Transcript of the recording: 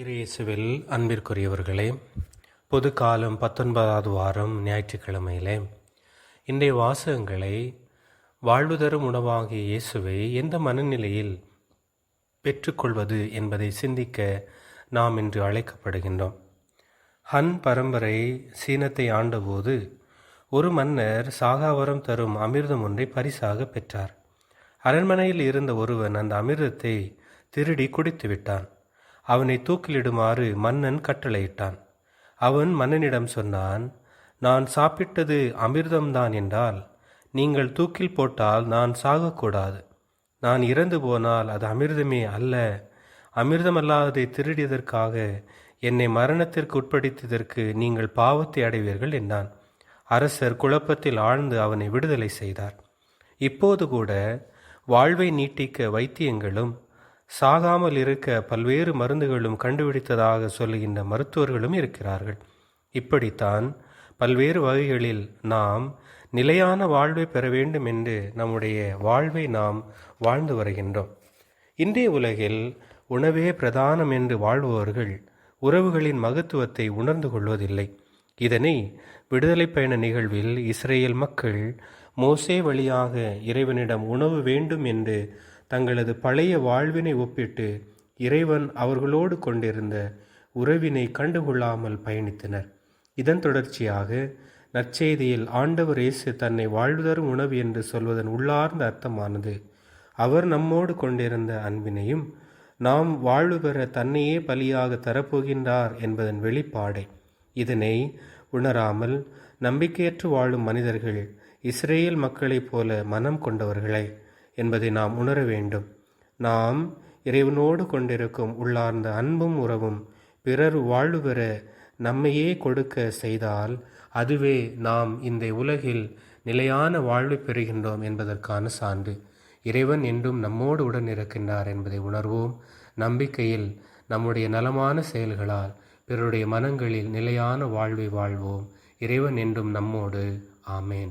இயேசுவில் அன்பிற்குரியவர்களே பொது காலம் பத்தொன்பதாவது வாரம் ஞாயிற்றுக்கிழமையிலே இன்றைய வாசகங்களை வாழ்வு தரும் உணவாகிய இயேசுவை எந்த மனநிலையில் பெற்றுக்கொள்வது என்பதை சிந்திக்க நாம் இன்று அழைக்கப்படுகின்றோம். ஹன் பரம்பரை சீனத்தை ஆண்டபோது ஒரு மன்னர் சாகாவரம் தரும் அமிர்தம் ஒன்றை பரிசாக பெற்றார். அரண்மனையில் இருந்த ஒருவன் அந்த அமிர்தத்தை திருடி குடித்து விட்டான் அவனை தூக்கிலிடுமாறு மன்னன் கட்டளையிட்டான். அவன் மன்னனிடம் சொன்னான் நான் சாப்பிட்டது அமிர்தம்தான் என்றால் நீங்கள் தூக்கில் போட்டால் நான் சாகக்கூடாது. நான் இறந்து போனால் அது அமிர்தமே அல்ல. அமிர்தமல்லாததை திருடியதற்காக என்னை மரணத்திற்கு உட்படுத்தியதற்கு நீங்கள் பாவத்தை அடைவீர்கள் என்றான். அரசர் குழப்பத்தில் ஆழ்ந்து அவனை விடுதலை செய்தார். இப்போது கூட வாழ்வை நீட்டிக்க வைத்தியங்களும் சாகாமல் இருக்க பல்வேறு மருந்துகளும் கண்டுபிடித்ததாக சொல்லுகின்ற மருத்துவர்களும் இருக்கிறார்கள். இப்படித்தான் பல்வேறு வகைகளில் நாம் நிலையான வாழ்வை பெற வேண்டும் என்று நம்முடைய வாழ்வை நாம் வாழ்ந்து வருகின்றோம். இன்றைய உலகில் உணவே பிரதானம் என்று வாழ்பவர்கள் உறவுகளின் மகத்துவத்தை உணர்ந்து கொள்வதில்லை. இதனை விடுதலை பயண நிகழ்வில் இஸ்ரேல் மக்கள் மோசே வழியாக இறைவனிடம் உணவு வேண்டும் என்று தங்களது பழைய வாழ்வினை ஒப்பிட்டு இறைவன் அவர்களோடு கொண்டிருந்த உறவினை கண்டுகொள்ளாமல் பயணித்தனர். இதன் தொடர்ச்சியாக நற்செய்தியில் ஆண்டவர் இயேசு தன்னை வாழ்வுதரும் உணவு என்று சொல்வதன் உள்ளார்ந்த அர்த்தமானது. அவர் நம்மோடு கொண்டிருந்த அன்பினையும் நாம் வாழ்வு பெற தன்னையே பலியாக தரப்போகின்றார் என்பதன் வெளிப்பாடே. இதனை உணராமல் நம்பிக்கையற்று வாழும் மனிதர்கள் இஸ்ரேல் மக்களைப் போல மனம் கொண்டவர்களே என்பதை நாம் உணர வேண்டும். நாம் இறைவனோடு கொண்டிருக்கும் உள்ளார்ந்த அன்பும் உறவும் பிறர் வாழ்வு பெற நம்மையே கொடுக்க செய்தால் அதுவே நாம் இந்த உலகில் நிலையான வாழ்வை பெறுகின்றோம் என்பதற்கான சான்று. இறைவன் என்றும் நம்மோடு உடன் இருக்கின்றார் என்பதை உணர்வோம். நம்பிக்கையில் நம்முடைய நலமான செயல்களால் பிறருடைய மனங்களில் நிலையான வாழ்வை வாழ்வோம். இறைவன் என்றும் நம்மோடு. ஆமேன்.